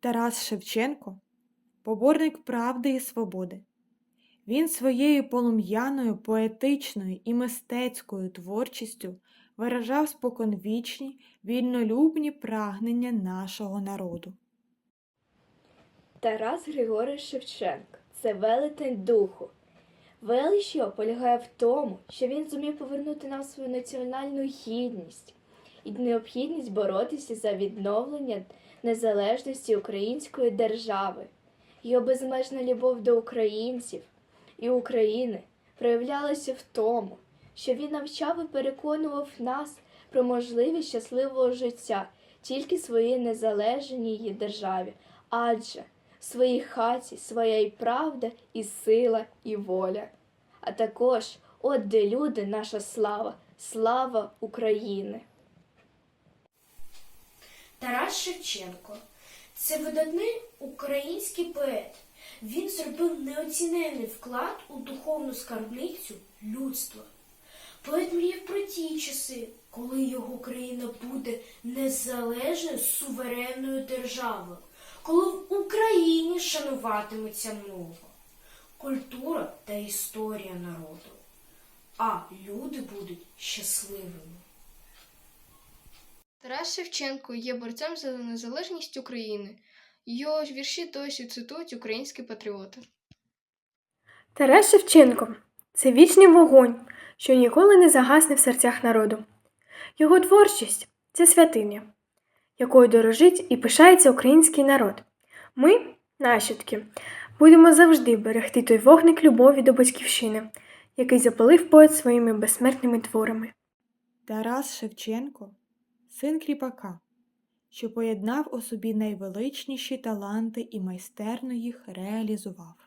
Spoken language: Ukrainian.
Тарас Шевченко поборник правди і свободи. Він своєю полум'яною, поетичною і мистецькою творчістю виражав споконвічні, вільнолюбні прагнення нашого народу. Тарас Григорович Шевченко це велетень духу. Велич його полягає в тому, що він зумів повернути нам свою національну гідність і необхідність боротися за відновлення незалежності української держави. Його безмежна любов до українців і України проявлялася в тому, що він навчав і переконував нас про можливість щасливого життя тільки своїй незалежній державі, адже в своїй хаті своя і правда, і сила, і воля. А також, от де люди, наша слава, слава України. Тарас Шевченко це видатний український поет. Він зробив неоцінений вклад у духовну скарбницю людства. Поет мріяв про ті часи, коли його країна буде незалежною суверенною державою, коли в Україні шануватиметься мова, культура та історія народу, а люди будуть щасливими. Тарас Шевченко є борцем за незалежність України. Його вірші досі цитують українські патріоти. Тарас Шевченко це вічний вогонь, що ніколи не загасне в серцях народу. Його творчість це святиня, якою дорожить і пишається український народ. Ми, нащадки, будемо завжди берегти той вогник любові до батьківщини, який запалив поет своїми безсмертними творами. Тарас Шевченко син кріпака, що поєднав у собі найвеличніші таланти і майстерно їх реалізував.